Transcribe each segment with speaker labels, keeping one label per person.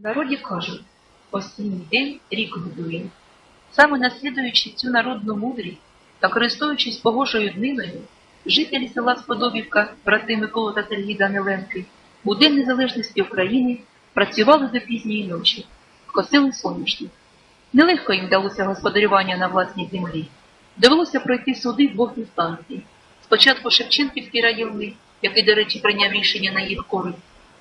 Speaker 1: В народі кажуть, осінній день рік годує. Саме наслідуючи цю народну мудрість та користуючись погожою дниною, жителі села Сподобівка, брати Микола та Сергій Даниленки, у День Незалежності України працювали до пізньої ночі, косили соняшник. Нелегко їм вдалося господарювання на власній землі. Довелося пройти суди двох інстанцій. Спочатку Шевченківський районний, який, до речі, прийняв рішення на їх користь,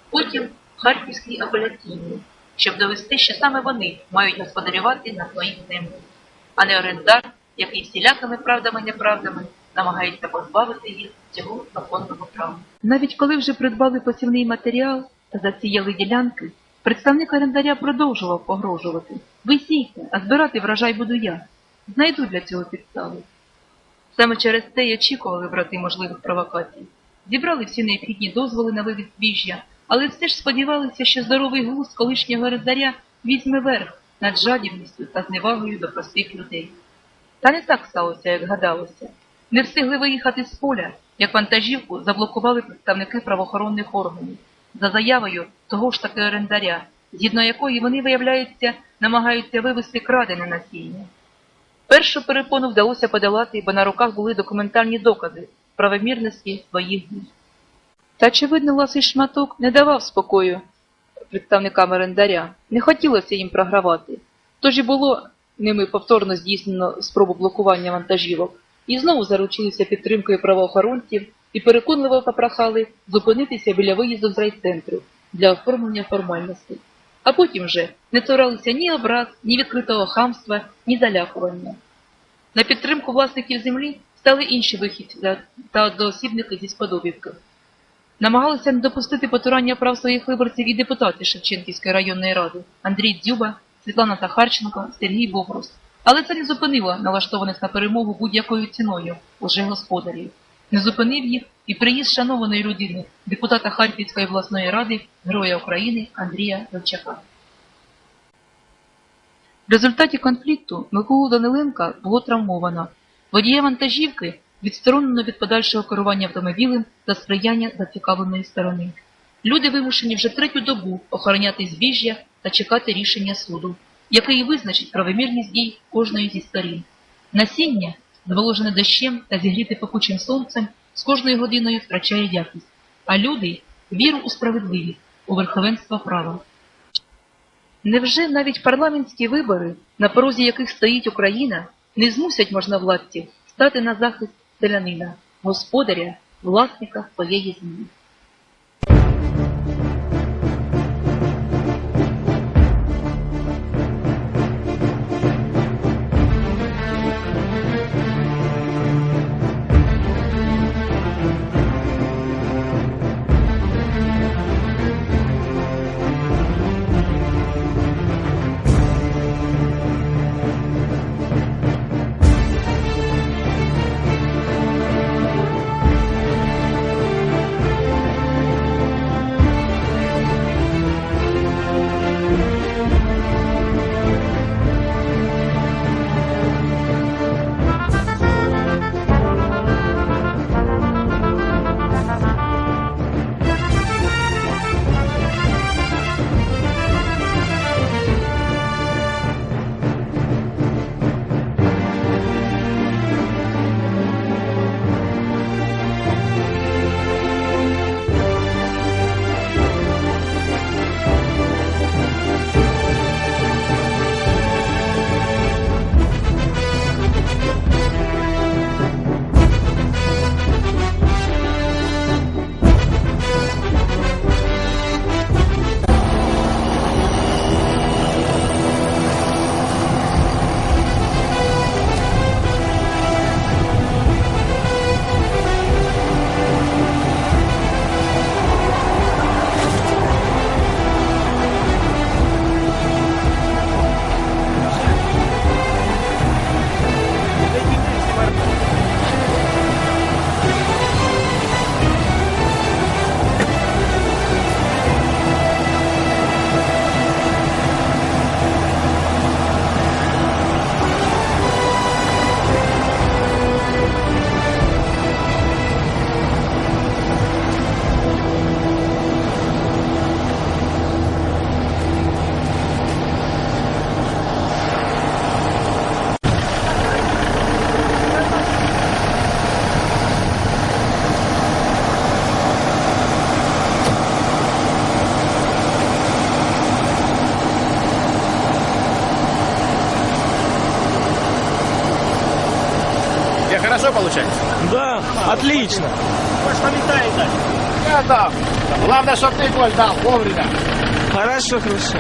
Speaker 1: потім Харківський апеляційний, щоб довести, що саме вони мають господарювати на своїх землях, а не орендар, який всілякими правдами-неправдами намагається позбавити їх цього законного права. Навіть коли вже придбали посівний матеріал та засіяли ділянки, представник орендаря продовжував погрожувати. Ви сійте, а збирати врожай буду я. Знайду для цього підстави. Саме через це й очікували брати можливих провокацій. Зібрали всі необхідні дозволи на вивіз збіжжя, але все ж сподівалися, що здоровий глузд колишнього орендаря візьме верх над жадібністю та зневагою до простих людей. Та не так сталося, як гадалося. Не встигли виїхати з поля, як вантажівку заблокували представники правоохоронних органів за заявою того ж таки орендаря, згідно якої вони, виявляється, намагаються вивезти крадене насіння. Першу перепону вдалося подолати, бо на руках були документальні докази правомірності своїх дій. Та очевидно, ласий шматок не давав спокою представникам орендаря, не хотілося їм програвати. Тож і було ними повторно здійснено спробу блокування вантажівок, і знову заручилися підтримкою правоохоронців і переконливо попрохали зупинитися біля виїзду з райцентру для оформлення формальностей. А потім вже не цуралися ні образ, ні відкритого хамства, ні залякування. На підтримку власників землі стали інші вихідці та одноосібники зі Сподобівки. Намагалися не допустити потурання прав своїх виборців і депутати Шевченківської районної ради Андрій Дзюба, Світлана Захарченко, Сергій Бобрус. Але це не зупинило налаштованих на перемогу будь-якою ціною уже господарів. Не зупинив їх і приїзд шанованої людини, депутата Харківської обласної ради, Героя України Андрія Левчака. В результаті конфлікту Миколу Даниленка було травмовано. Водія вантажівки відсторонено від подальшого керування автомобілем за сприяння зацікавленої сторони. Люди вимушені вже третю добу охороняти збіжжя та чекати рішення суду, який визначить правомірність дій кожної зі сторін. Насіння, зволожене дощем та зігріте пекучим сонцем, з кожною годиною втрачає якість, а люди віру у справедливість, у верховенство права. Невже навіть парламентські вибори, на порозі яких стоїть Україна, не змусять можновладців стати на захист селянина, господаря, власника своєї землі?
Speaker 2: Отлично.
Speaker 3: Можешь комментарий дать. Я дам. Главное, чтобы ты гол дал вовремя.
Speaker 2: Хорошо, хорошо.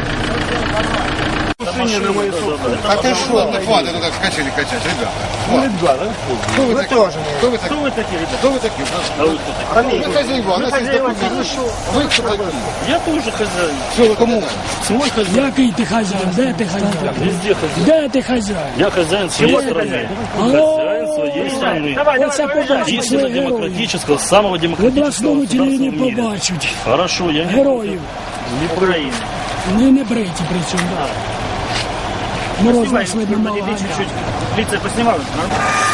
Speaker 4: А ты что? Не хватит так скачали качать, ребята.
Speaker 3: Ну,
Speaker 4: Кто вы такие? Кто вы такие?
Speaker 3: вы такие, ребята?
Speaker 4: Кто вы такие?
Speaker 3: А вы кто такие?
Speaker 4: Мы хозяева, у нас есть документы. Вы кто такие?
Speaker 3: Я тоже хозяин.
Speaker 4: Что вы кому?
Speaker 3: Свой хозяин.
Speaker 5: Який ти хазяїн? Де ти хазяїн?
Speaker 3: Везде хозяин.
Speaker 5: Де ти хазяїн?
Speaker 3: Я хозяин своей страны. Хозяин своей страны.
Speaker 5: Оце побачить
Speaker 3: Истинно
Speaker 5: своїх героїв.
Speaker 3: демократического, самого
Speaker 5: В
Speaker 3: демократического
Speaker 5: обласному
Speaker 3: государства в
Speaker 5: телевізорі
Speaker 3: мире.
Speaker 5: побачать
Speaker 3: Хорошо, я не
Speaker 5: героїв.
Speaker 3: Украины.
Speaker 5: Не не бриті при цьому. Морозов Снимай,
Speaker 3: чуть-чуть. Лица поснимал,
Speaker 2: а?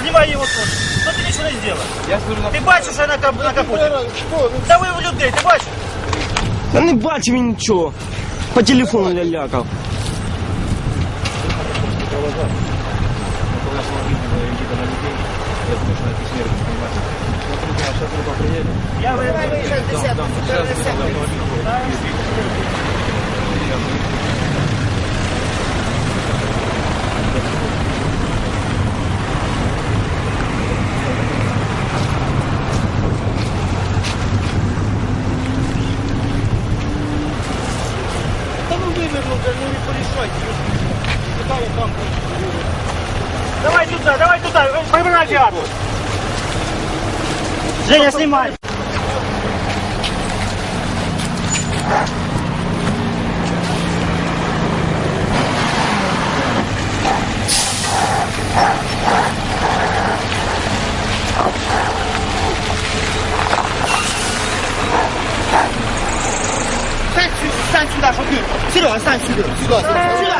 Speaker 3: Снимай его, тут. Ну ти нічого
Speaker 2: не
Speaker 3: зробила. Я служу на Ти бачиш, що я на, кап... на капоті? Та в людей, ти бачиш?
Speaker 2: Та не бачив він нічого. По телефону лялякав.
Speaker 3: Я думаю. Я выезжаю, 50, 50, 赶紧上车去！赶紧上车去！去吧，上车去，去吧，去。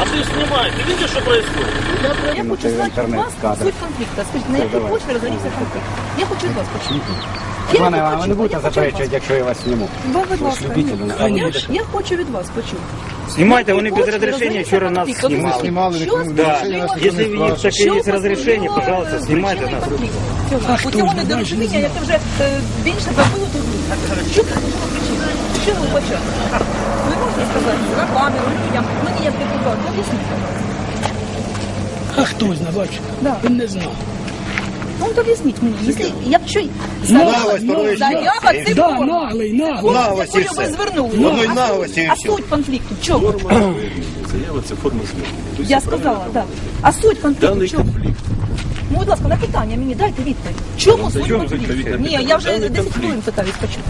Speaker 3: А ты снимай, ты видишь, что происходит?
Speaker 6: Я хочу знать у вас суть конфлікту. Скажіть, на якій почві розгорівся конфлікт? Я хочу від вас почути.
Speaker 7: Пане, а ви не будете заперечувати, якщо я вас сніму.
Speaker 6: Я хочу від вас почути. Снимайте,
Speaker 7: вони без
Speaker 6: разрешения
Speaker 7: вчора нас
Speaker 6: снимали.
Speaker 4: снимали,
Speaker 6: Що Да.
Speaker 4: разрешения нас
Speaker 7: никто
Speaker 4: Если не
Speaker 7: у
Speaker 6: них
Speaker 7: спрашивал. такое
Speaker 6: разрешение,
Speaker 7: пожалуйста,
Speaker 6: снимайте
Speaker 7: нас.
Speaker 6: У цього недорозуміння, яке вже е, більше забило тут. Що ви почали? Сказати на камеру, людям, мені як депутат, об'ясніть, будь.
Speaker 5: А хто знає, бачиш?
Speaker 6: Да.
Speaker 5: Він не знав.
Speaker 6: Ну, от об'ясніть мені, якщо, якщо
Speaker 4: Наглость, подивись,
Speaker 6: заява це
Speaker 5: Да,
Speaker 6: форма.
Speaker 5: наглий, наглий.
Speaker 4: Наглость і
Speaker 6: якою ви
Speaker 4: все.
Speaker 6: звернули.
Speaker 4: Воно й
Speaker 6: А
Speaker 4: наглость, і
Speaker 6: суть- А
Speaker 4: все.
Speaker 6: суть конфлікту в чому?
Speaker 8: Заява це форма зміни.
Speaker 6: Я сказала, так. А суть конфлікту в чому? Ну, будь ласка, на питання мені дайте відповідь. Чому суть
Speaker 8: чому
Speaker 6: конфлікту?
Speaker 8: відповідь на
Speaker 6: Ні,
Speaker 8: питання?
Speaker 6: я вже
Speaker 8: Даний
Speaker 6: 10
Speaker 8: конфлікт.
Speaker 6: хвилин питаюсь почути.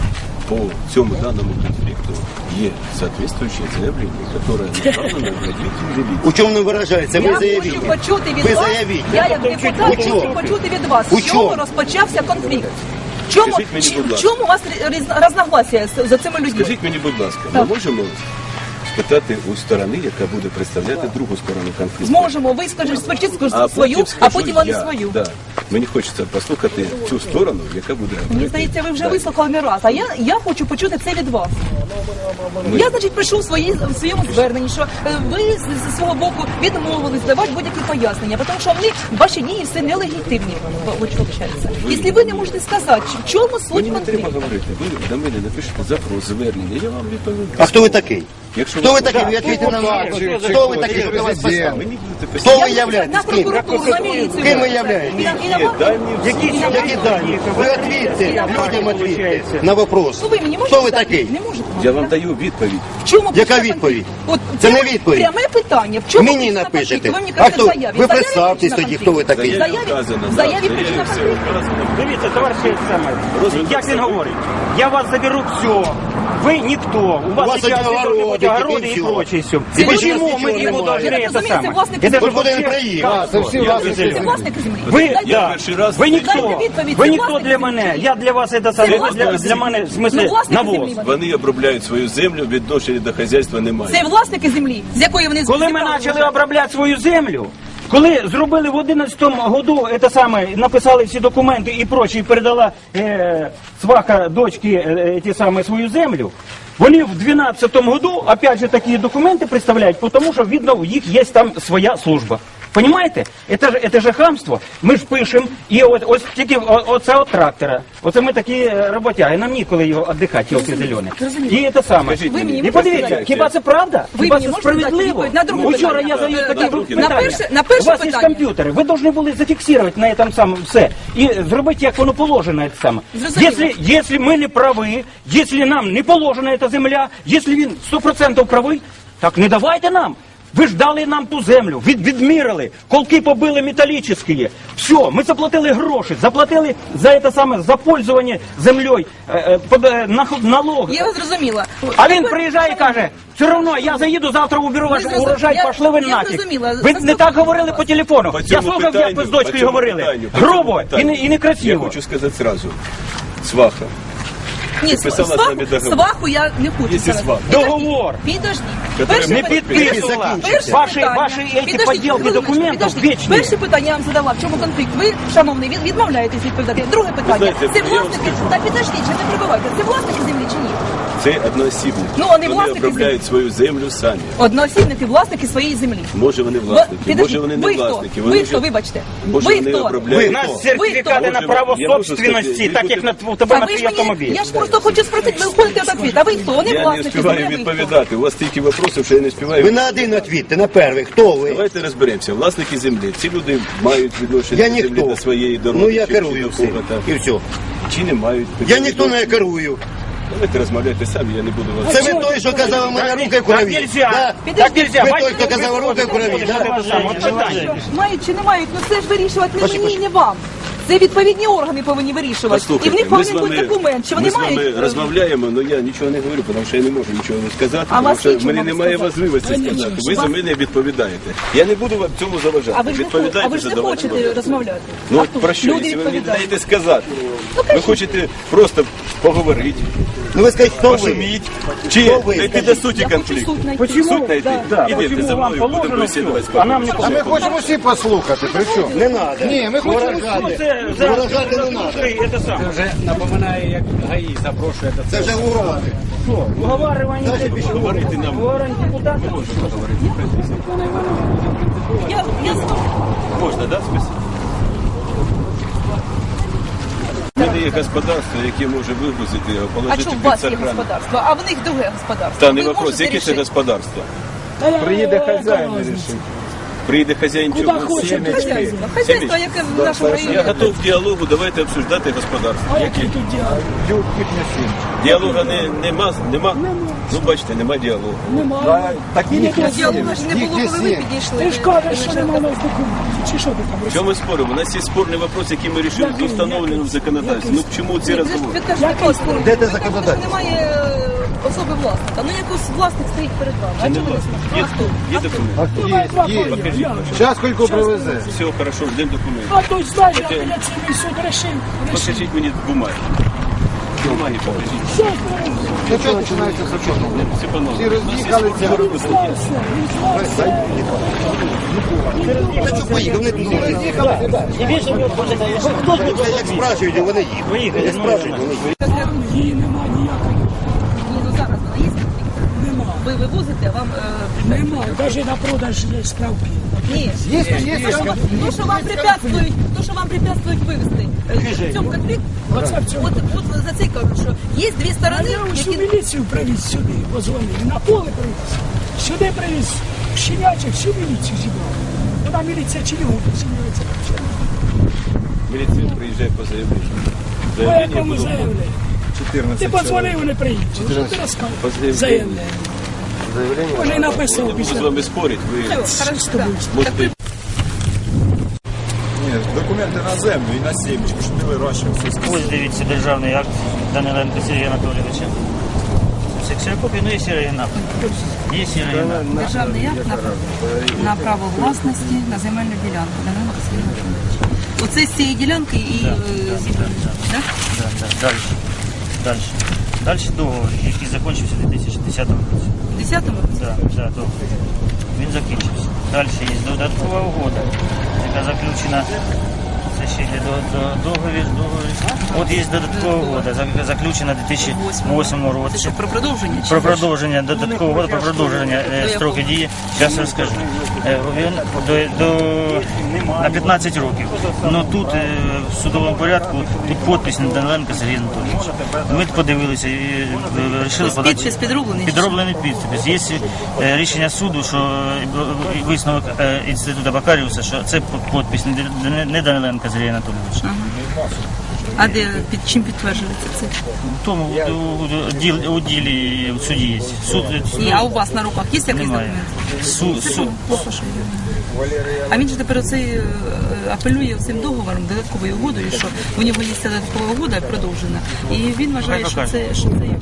Speaker 8: По цьому данному конфликту є соответствующее заявление, которое направлено в отдел
Speaker 9: У чому не виражається? Ви
Speaker 6: Я хочу почути від
Speaker 9: Ви
Speaker 6: вас,
Speaker 9: заявіть.
Speaker 6: я як депутат
Speaker 9: У чому?
Speaker 6: хочу почути від вас,
Speaker 9: У
Speaker 6: з чого
Speaker 9: чому?
Speaker 6: розпочався конфлікт. В Чому,
Speaker 8: Скажіть мені,
Speaker 6: чи-
Speaker 8: будь
Speaker 6: в
Speaker 8: ласка.
Speaker 6: чому у вас різ- з, за цими людьми?
Speaker 8: Скажіть мені, будь ласка, ми
Speaker 6: Так.
Speaker 8: можемо спитати у сторони, яка буде представляти другу сторону конфлікту?
Speaker 6: Зможемо, ви скажете спочатку
Speaker 8: А
Speaker 6: свою,
Speaker 8: потім
Speaker 6: а потім вони
Speaker 8: я.
Speaker 6: свою.
Speaker 8: Да. Мені хочеться послухати цю сторону, яка буде
Speaker 6: Мені здається, ви вже
Speaker 8: Так.
Speaker 6: вислухали не раз. А я, я хочу почути це від вас. Я, значить, прийшов в, свої, в своєму зверненні, що е, ви з, з свого боку відмовились давати будь-які пояснення, тому що вони ваші дії все нелегітимні. Якщо ви не можете сказати, в чому суть
Speaker 8: Мені не треба говорити. Ви до мене напишете запрос, звернення, я вам відповім.
Speaker 9: А хто ви такий?
Speaker 8: Якщо
Speaker 9: Хто ви такий? Ви відповідьте на мене. Хто ви такий? Хто вас
Speaker 8: будете
Speaker 9: Хто ви являєтесь?
Speaker 6: На
Speaker 9: Ким?
Speaker 6: прокуратуру, на міліцію.
Speaker 9: Ким ви являєтесь?
Speaker 6: І на- і на вас?
Speaker 8: Дані.
Speaker 9: Які дані? Ви відповідьте, людям відповідьте на вопрос.
Speaker 6: Ну, ви мені можете
Speaker 9: Хто ви
Speaker 6: дати?
Speaker 9: такий?
Speaker 6: Не можете.
Speaker 8: Я вам даю відповідь.
Speaker 6: В чому
Speaker 9: Яка
Speaker 6: причина
Speaker 9: відповідь?
Speaker 6: конфлікту? От
Speaker 9: Це не відповідь.
Speaker 6: Пряме питання. В чому
Speaker 9: Мені
Speaker 6: причина
Speaker 9: напишете.
Speaker 6: Ви мені
Speaker 9: А
Speaker 6: кажете
Speaker 9: хто?
Speaker 6: заяві.
Speaker 9: Ви
Speaker 6: В заяві
Speaker 9: представтесь
Speaker 6: причина
Speaker 9: тоді, хто ви
Speaker 6: конфлікту.
Speaker 9: такий.
Speaker 6: В заяві,
Speaker 8: Вказано,
Speaker 6: в заяві
Speaker 8: в
Speaker 6: причина
Speaker 8: заяві
Speaker 6: конфлікту.
Speaker 8: вказано.
Speaker 10: Дивіться, товариш саме. Як він говорить? Я вас заберу все. Вы никто. У вас,
Speaker 9: вас
Speaker 10: сейчас
Speaker 9: одни
Speaker 10: должны быть
Speaker 9: огороды,
Speaker 10: огороды
Speaker 9: теперь
Speaker 10: и
Speaker 9: всё.
Speaker 10: прочее все.
Speaker 9: И больше
Speaker 10: Почему
Speaker 9: ничего
Speaker 10: мы
Speaker 9: не
Speaker 10: его
Speaker 9: бывает.
Speaker 10: должны
Speaker 6: Я так
Speaker 10: это
Speaker 6: розумію, це
Speaker 10: самое?
Speaker 6: власники
Speaker 10: Это
Speaker 6: землі.
Speaker 10: же
Speaker 9: Куди він
Speaker 10: вообще-
Speaker 9: приїхав?
Speaker 8: Це всі
Speaker 6: Це власники землі.
Speaker 10: Ви,
Speaker 6: Дайте
Speaker 10: да,
Speaker 8: перший раз
Speaker 10: ви
Speaker 8: чую.
Speaker 10: ніхто.
Speaker 6: Дайте відповідь,
Speaker 10: Ви
Speaker 6: це
Speaker 10: ніхто
Speaker 6: власники
Speaker 10: для мене.
Speaker 6: землі.
Speaker 10: Я для вас це саме. Ви
Speaker 6: власники
Speaker 10: для, для
Speaker 6: землі.
Speaker 10: мене, в
Speaker 6: Ну,
Speaker 10: смысле,
Speaker 6: власники
Speaker 10: навоз.
Speaker 6: землі вони.
Speaker 8: Вони обробляють свою землю, відношення до хазяйства немає.
Speaker 6: Це власники землі, з якої вони
Speaker 10: Коли ми
Speaker 6: зібрали
Speaker 10: почали
Speaker 6: вже.
Speaker 10: обробляти свою землю, коли зробили в 11 году це саме, написали всі документи і прочі, і передала е, сваха дочки е, ті саме свою землю. вони в 12 году, опять же, такі документи представляють, тому що, видно, у їх є там своя служба. Понимаєте? Це ж, це ж хамство. Ми ж пишемо, і от, ось тільки о- оце от трактора. Оце ми такі е, роботяги, нам ніколи його віддихати, тілки зелені. І це саме.
Speaker 8: Скажіть
Speaker 6: мені
Speaker 10: І подивіться, хіба це правда?
Speaker 6: Ви
Speaker 10: хіба
Speaker 6: мені
Speaker 10: це
Speaker 6: можете дати
Speaker 10: справедливо?
Speaker 6: відповідь на друге
Speaker 10: Вчора
Speaker 6: питання?
Speaker 10: я задаю
Speaker 6: Е,
Speaker 10: такі
Speaker 6: на
Speaker 10: питання.
Speaker 6: перше- на перше
Speaker 10: У вас є
Speaker 6: питання.
Speaker 10: комп'ютери, ви повинні були зафіксувати на цьому самому все. І зробити, як воно положено, це саме.
Speaker 6: Зрозуміло.
Speaker 10: Якщо, якщо ми не праві, якщо нам не положена ця земля, якщо він 100% правий, так не давайте нам. Ви ж дали нам ту землю, від, відмірили, колки побили металічні. Все, ми заплатили гроші, заплатили за це саме за пользування землею, е, е, под- е, налоги.
Speaker 6: Я вас зрозуміла.
Speaker 10: А він приїжджає і каже, все одно я заїду завтра уберу ваш
Speaker 6: зрозум-
Speaker 10: урожай,
Speaker 6: я-
Speaker 10: пошли ви
Speaker 6: я
Speaker 10: нафіг.
Speaker 6: зрозуміла.
Speaker 10: Ви не так говорили по телефону.
Speaker 8: По
Speaker 10: Я
Speaker 8: цьому
Speaker 10: слухав, як ви з
Speaker 8: по
Speaker 10: дочкою
Speaker 8: цьому
Speaker 10: говорили.
Speaker 8: питанню, по цьому
Speaker 10: Грубо і
Speaker 8: питанню.
Speaker 10: не, і не
Speaker 8: Я
Speaker 10: красиво.
Speaker 8: хочу сказати зразу. Сваха.
Speaker 6: Ні,
Speaker 8: підписала з
Speaker 6: сваху,
Speaker 8: нами договор.
Speaker 6: сваху я не хочу.
Speaker 8: Якщо
Speaker 6: сказати.
Speaker 8: свах.
Speaker 6: Підождіть,
Speaker 10: Договор.
Speaker 8: Підожди.
Speaker 6: Перше
Speaker 10: Не
Speaker 6: питання-
Speaker 10: підписувала.
Speaker 6: Перше
Speaker 10: Ваші,
Speaker 6: питання.
Speaker 10: ваші ці
Speaker 6: хвилиночку,
Speaker 10: документів вічні.
Speaker 6: Перше питання я вам задала, в чому конфлікт? Ви, шановний, від- відмовляєтесь відповідати. Друге питання.
Speaker 8: знаєте,
Speaker 6: Це
Speaker 8: я вам
Speaker 6: власники, та підожди, чи не прибувайте. Це власники землі чи ні?
Speaker 8: Це одноосібники.
Speaker 6: Ну, вони
Speaker 8: вони
Speaker 6: власники
Speaker 8: обробляють свою землю самі.
Speaker 6: Одноосібники, власники своєї землі.
Speaker 8: Може вони власники, може вони не
Speaker 6: ви хто?
Speaker 8: власники.
Speaker 6: Ви
Speaker 8: Вони
Speaker 6: хто,
Speaker 8: вже-
Speaker 6: вибачте?
Speaker 8: Може
Speaker 6: Ви
Speaker 8: вони
Speaker 6: хто?
Speaker 10: У
Speaker 8: обробляють.
Speaker 10: нас сертифікати на право собственності, так як на у тебе
Speaker 6: А
Speaker 10: на твій автомобіль.
Speaker 6: я ж просто хочу спросити, ви входите в ответ. А ви хто? Вони
Speaker 8: Я не
Speaker 6: власники
Speaker 8: встигаю
Speaker 6: землі,
Speaker 8: відповідати. У вас стільки вопросів, що я не співаю.
Speaker 9: Ви на один відповідьте, на перший. Хто ви?
Speaker 8: Давайте розберемося. Власники землі. Ці люди мають відношення до землі до своєї дороги.
Speaker 9: Ну я керую всім. І все.
Speaker 8: Чи не мають.
Speaker 9: Я ніхто не керую.
Speaker 8: Давайте розмовляйте самі, я не буду вас.
Speaker 9: Це ви той, що казав, мене руки в
Speaker 10: Так. Так нельзя.
Speaker 9: Ви той, хто казав, руки
Speaker 10: саме.
Speaker 6: Мають чи не мають, ну це ж вирішувати не мені, не вам. Це відповідні органи повинні вирішувати. і в них
Speaker 8: ми з
Speaker 6: повинен
Speaker 8: вами,
Speaker 6: бути документ, чи вони
Speaker 8: ми з
Speaker 6: мають.
Speaker 8: вами розмовляємо, але я нічого не говорю, тому що я не можу нічого сказати,
Speaker 6: А
Speaker 8: тому
Speaker 6: вас
Speaker 8: що в немає
Speaker 6: сказати?
Speaker 8: можливості сказати. Ви за мене відповідаєте. Я не буду вам цьому заважати.
Speaker 6: А ви ж не, хо-
Speaker 8: Відповідайте
Speaker 6: а ви ж не
Speaker 8: задавайте
Speaker 6: хочете
Speaker 8: питання.
Speaker 6: розмовляти.
Speaker 8: Ну от про що,
Speaker 6: Люди
Speaker 8: якщо ви мені
Speaker 6: відповідають.
Speaker 8: даєте сказати? ви хочете просто поговорити,
Speaker 9: Ну ви скажіть, хто ви?
Speaker 8: пошуміть, чи
Speaker 9: Хто ви,
Speaker 8: дійти до суті
Speaker 6: суд.
Speaker 10: Почему?
Speaker 8: Суд знайти?
Speaker 10: Да, почему
Speaker 8: за
Speaker 10: вам
Speaker 8: мною, будемо бесідувати
Speaker 10: а нам не
Speaker 8: спокійно.
Speaker 10: положено?
Speaker 4: хочемо всі послухати, при чому?
Speaker 9: Не треба.
Speaker 4: Ні, ми хочемо
Speaker 10: Ну, це за
Speaker 9: Виражати не надо.
Speaker 10: це саме.
Speaker 5: Вже напоминає, як ГАІ запрошує до
Speaker 9: Це вже уроди.
Speaker 10: Уговарювання
Speaker 8: Говорити нам.
Speaker 10: Уговарювання депутатів.
Speaker 6: Я, я знаю.
Speaker 8: Можна, да, списати? У є господарство, яке може вигрузити його,
Speaker 6: А
Speaker 8: положити
Speaker 6: чому у
Speaker 8: під
Speaker 6: вас є
Speaker 8: саркан.
Speaker 6: господарство, а в них друге господарство?
Speaker 8: Та не
Speaker 6: Ви
Speaker 8: вопрос,
Speaker 6: можете
Speaker 8: яке це
Speaker 6: рішити?
Speaker 8: господарство?
Speaker 4: Приїде хазяїн і рішить.
Speaker 8: Приїде хазяїн
Speaker 11: Куда
Speaker 8: чого?
Speaker 11: хоче,
Speaker 5: Хазяйство, хазяйство, яке в нашому районі.
Speaker 8: Я готов діалогу, давайте обсуждати господарство.
Speaker 11: А який тут діалог?
Speaker 8: Діалога не, нема, нема. Ну бачите, нема діалогу.
Speaker 11: Нема.
Speaker 5: Діалога ж не було, коли ви підійшли.
Speaker 11: Ти ж кажеш, що нема нас документів. Чи що ти там
Speaker 8: В чому ми споримо? У нас є спорний вопрос, який ми вирішили до встановленого в законодавстві. Ну чому ці
Speaker 5: Ви ж
Speaker 8: розговори?
Speaker 5: ви
Speaker 6: Де те законодавство?
Speaker 5: Немає е, особи власника. Ну якось власник стоїть перед вами.
Speaker 8: Це
Speaker 5: А
Speaker 8: не
Speaker 5: чому ви не
Speaker 8: Є,
Speaker 5: А хто?
Speaker 8: є
Speaker 5: А хто?
Speaker 8: документи.
Speaker 6: Є, є.
Speaker 8: Покажіть.
Speaker 6: Зараз скільки привезе.
Speaker 8: Все хорошо, ждемо документи.
Speaker 11: А то знаєш, апеляційний суд рішив. рішив.
Speaker 8: Покажіть мені бумаги. Бумаги покажіть.
Speaker 11: Все,
Speaker 6: Ну що починається з чого?
Speaker 8: Всі панове.
Speaker 6: Всі
Speaker 8: є
Speaker 6: роз'їхалися. що вони тут роз'їхалися. Як спрашують, вони їдуть. Як спрашують, вони їдуть.
Speaker 11: Її нема ніякої.
Speaker 5: Ні, ну зараз вона є.
Speaker 11: Нема.
Speaker 5: Ви вивозите, вам е,
Speaker 11: Нема. Навіть на продаж є справки.
Speaker 5: Ні.
Speaker 6: Є, є,
Speaker 5: То, що, вам- то, що вам препятствують, то, що вам препятствують вивезти. Е, В цьому конфлікт,
Speaker 11: Оце в цьому.
Speaker 5: от, от за це й кажуть, що є дві
Speaker 11: А
Speaker 5: сторони,
Speaker 11: я усю
Speaker 5: які
Speaker 11: міліцію привіз сюди, позвонив. На поле привіз. Сюди привіз. Щенячок всю міліцію зібрав. Вона міліція чи його займається.
Speaker 8: Міліція приїжджає по заявленню.
Speaker 11: По
Speaker 8: Заявлення
Speaker 11: якому
Speaker 8: було.
Speaker 11: заявленні?
Speaker 6: 14
Speaker 11: Ти подзвонив, вони приїдуть. Що ти
Speaker 8: По
Speaker 11: розказуєш?
Speaker 8: заявленню.
Speaker 11: Заявлення. Вони написав
Speaker 8: Буду
Speaker 11: після.
Speaker 8: вами спорити, ви
Speaker 5: Все, хорошо, да.
Speaker 8: можете
Speaker 6: Ні, документи на землю і на сімечку, щоб не вирощував.
Speaker 3: Ось дивіться державний акт Даниленко Сергія Анатолійовича. Це ксерокопія, ну є оригінал. Є оригінал.
Speaker 5: Державний акт на, на право власності на земельну ділянку. Данило Сергій Анатолійович. Оце з цієї ділянки і е, зібрані. Так?
Speaker 3: Да, да. Далі. Далі. Далі договор, який закінчився у 2010 році.
Speaker 5: В 10-му році?
Speaker 3: Да, да. Він закінчився. Далі є додаткова угода, яка заключена. Це ще йде до, до, договір, договір. От є додаткова угода, заключена у 2008
Speaker 5: Це
Speaker 3: році.
Speaker 5: про продовження?
Speaker 3: Про продовження додаткового про продовження строки дії. Зараз розкажу. Е, Він до, до на 15 років. Ну тут е, в судовому порядку тут підпис Даниленко Сергій Анатолійович. Ми подивилися і вирішили подати.
Speaker 5: підпис підроблений?
Speaker 3: Підроблений підпис. Є е, рішення суду, що е, висновок е, інституту Бакаріуса, що це підпис Даниленка Сергія Анатолійовича.
Speaker 5: А де під чим підтверджується це?
Speaker 3: В тому у, у, діл- у ділі в суді є. Суд,
Speaker 5: Ні, а у вас на руках є якийсь документ?
Speaker 3: Суд, суд.
Speaker 5: А він же тепер оцей е, апелює цим договором, додатковою угодою, що у нього є ця додаткова угода продовжена. І він вважає, що це, що це його.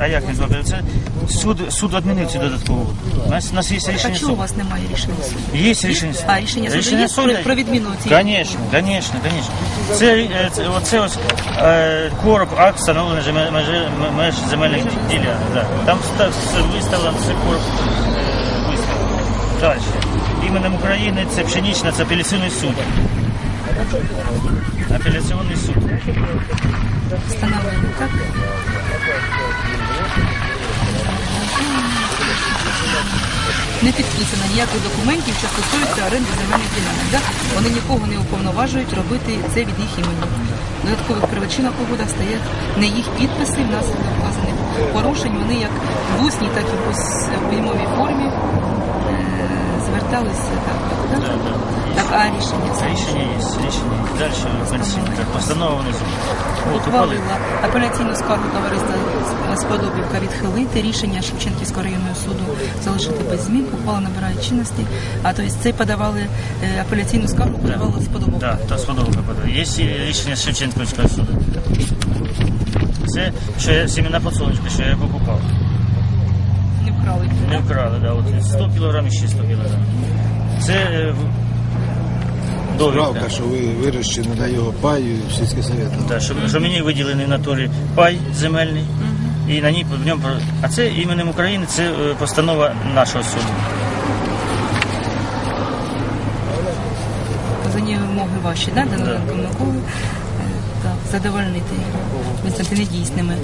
Speaker 3: А як він зробив це? Суд, суд відмінив цю додаткову. угоду. У нас, у нас є рішення.
Speaker 5: А
Speaker 3: рішення
Speaker 5: чого у
Speaker 3: суду.
Speaker 5: вас немає рішення суду?
Speaker 3: Є рішення суду.
Speaker 5: А, рішення суду є про- про відміну цієї
Speaker 3: Звісно, звісно, звісно. Це, е, це, оце ось е, короб акт встановлення меж, меж, земельних ділянок. Да. Там виставлено, все короб е, виставлено. Далі. Іменем України це пшенічна, це апеляційний суд. Апеляційний суд.
Speaker 5: встановлення, так? Не підписано ніяких документів, що стосуються оренди земельних ділянок. Да? Вони нікого не уповноважують робити це від їх імені. Додаткових первичинах угодах стоять не їх підписи, внаслідок вказаних порушень. Вони як в усній, так і в письмовій формі е, зверталися так. Так, так а рішення це
Speaker 3: Рішення є, рішення є. Далі апеляційний. Так, Постанова внизу. От,
Speaker 5: ухвалила апеляційну скаргу товариства Сподобівка відхилити рішення Шевченківського районного суду залишити без змін. Ухвала набирає чинності. А тобто це подавали е, апеляційну скаргу, подавала Сподобівка.
Speaker 3: Так, то сподобалося подає. Є рішення Шевченківського суду. Це що я сімена подсолнечка, що я покупав.
Speaker 5: Не вкрали.
Speaker 3: Не вкрали, да, от 100 кілограм і ще 100 кілограм. Це е, в- довідка.
Speaker 6: Правка, що ви вирощені на його паю сільське совєтно.
Speaker 3: Да, що, що мені виділений на торі пай земельний, і на ній в ньому про- а це іменем України це е, постанова нашого суду.
Speaker 5: Позані вимоги ваші, да, Даниленко Миколи? Задовольнити визнати недійсними.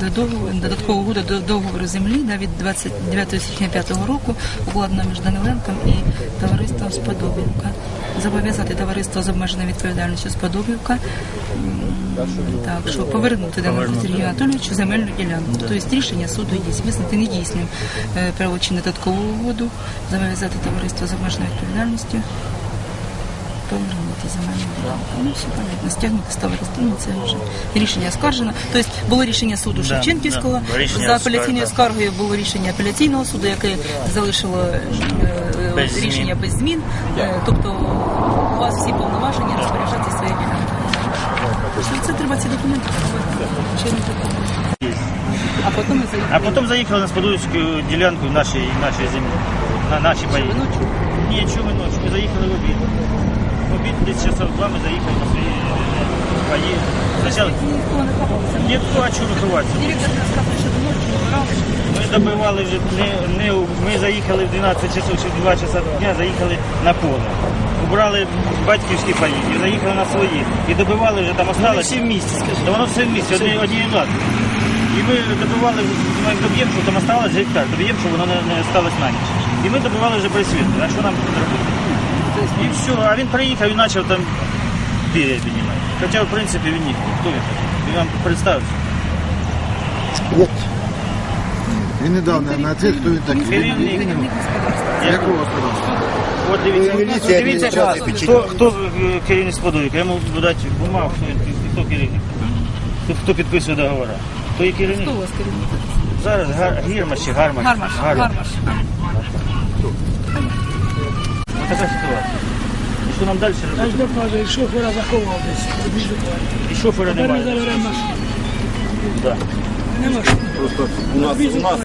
Speaker 5: До договору, додаткова угода до договору землі да, від 29 січня 5 року укладена між Даниленком і товариством Сподобівка. зобов'язати товариство з обмеженою відповідальністю Сподобівка, так, що повернути Данилу Сергію Анатолійовичу земельну ділянку. Тобто рішення суду є визнати недійсним е, правочин додаткову угоду, зобов'язати товариство з обмеженою відповідальністю. Повернути земельну ділянку. Ну, все понятно. Стягнути з товариства. Ну, це вже рішення оскаржено. Тобто було рішення суду Шевченківського, за апеляційною скаргою було рішення апеляційного суду, яке залишило е,
Speaker 3: Без змін.
Speaker 5: рішення без змін. Е, Тобто у вас всі повноваження ділянкою. Ці документи. А потім ми заїхали.
Speaker 3: А потім заїхали на Сподоївську ділянку нашої, нашої землі. На наші паї. Ні, чому ночі? Ми заїхали в обід. В обід десь часов два ми заїхали на свої е, паї. Спочатку
Speaker 5: Ніхто не ховався.
Speaker 3: ніхто, а чого ховатися?
Speaker 5: Директор сказав, що ночі.
Speaker 3: Ми добивали вже не, не ми заїхали в 12 часов чи в 2 часа дня, заїхали на поле. Убрали батьківські паї і заїхали на свої. І добивали вже там осталось. Всі в місті, скажіть. воно все в місті, одні, одні влади. І ми добивали, ми доб'ємо, що там осталось гектар, доб'ємо, що воно не, не осталось на ніч. І ми добивали вже присвітло. А що нам тут робити? І все, а він приїхав і почав там пір'я піднімати. Хоча, в принципі, він ніхто. Хто він? Він вам представився.
Speaker 6: Він недавно на це, хто він такий?
Speaker 3: Керівник.
Speaker 6: Якого господарства?
Speaker 3: От дивіться, от дивіться, хто,
Speaker 6: підчиняє.
Speaker 3: хто е, керівник Сподоївки. Я йому буду дати бумагу, хто, він, хто керівник. Хто, хто підписує договори. Хто є керівник?
Speaker 5: Хто у вас керівник?
Speaker 3: Зараз Гар, Гірмаш чи Гармаш.
Speaker 5: Гармаш. Гармаш.
Speaker 3: Ось така ситуація. І що нам далі
Speaker 12: Аж
Speaker 3: робити?
Speaker 12: доказує, шофера заховав десь. Побіжу.
Speaker 3: І шофера
Speaker 12: Тепер ми
Speaker 3: немає.
Speaker 12: заберемо машину.
Speaker 3: Да.
Speaker 12: Нема.
Speaker 8: Просто у нас, у нас